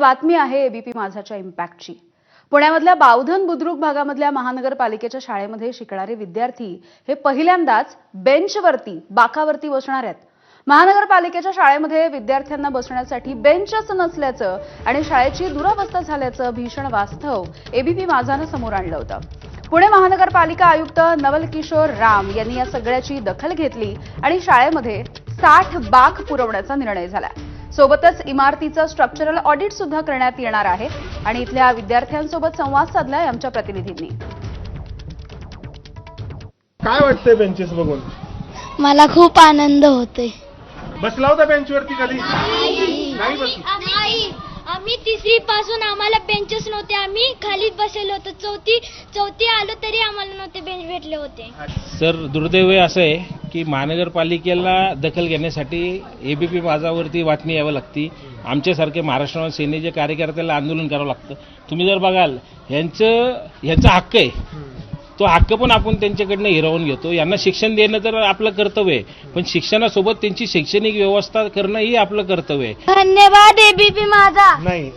बातमी आहे एबीपी माझाच्या इम्पॅक्टची पुण्यामधल्या बावधन बुद्रुक भागामधल्या महानगरपालिकेच्या शाळेमध्ये शिकणारे विद्यार्थी हे पहिल्यांदाच बेंचवरती बाकावरती बसणार आहेत. महानगरपालिकेच्या शाळेमध्ये विद्यार्थ्यांना बसण्यासाठी बेंचच नसल्याचं आणि शाळेची दुरावस्था झाल्याचं भीषण वास्तव एबीपी माझानं समोर आणलं होतं. पुणे महानगरपालिका आयुक्त नवल किशोर राम यांनी या सगळ्याची दखल घेतली आणि शाळेमध्ये साठ बाक पुरवण्याचा निर्णय झाला. सोबतच इमारतीचं स्ट्रक्चरल ऑडिट सुद्धा करण्यात येणार आहे. आणि इथल्या विद्यार्थ्यांसोबत संवाद साधलाय आमच्या प्रतिनिधींनी. काय वाटतंय बेंचेस बघून? मला खूप आनंद होतोय. बसला होता बेंचवरती कधी नाही बसला. नाही आम्ही तिसरी पासून आम्हाला बेंचेस नव्हते. आम्ही खालीच बसलेलो होतो. चौथी चौथी आलो तरी आम्हाला नव्हते बेंच भेटले होते. सर दुर्दैव हे असं आहे की महानगरपालिकेला दखल घेण्यासाठी एबीपी माझावरती बातमी यावं लागती. आमच्यासारखे महाराष्ट्र सेनेचे कार्यकर्त्याला आंदोलन करावं लागतं. तुम्ही जर बघाल यांचं यांचा हक्क आहे. तो हक्क पण आपण त्यांच्याकडनं हिरावून घेतो. यांना शिक्षण देणं तर आपलं कर्तव्य आहे. पण शिक्षणासोबत त्यांची शैक्षणिक व्यवस्था करणं ही आपलं कर्तव्य आहे. धन्यवाद एबीपी माझा. नाही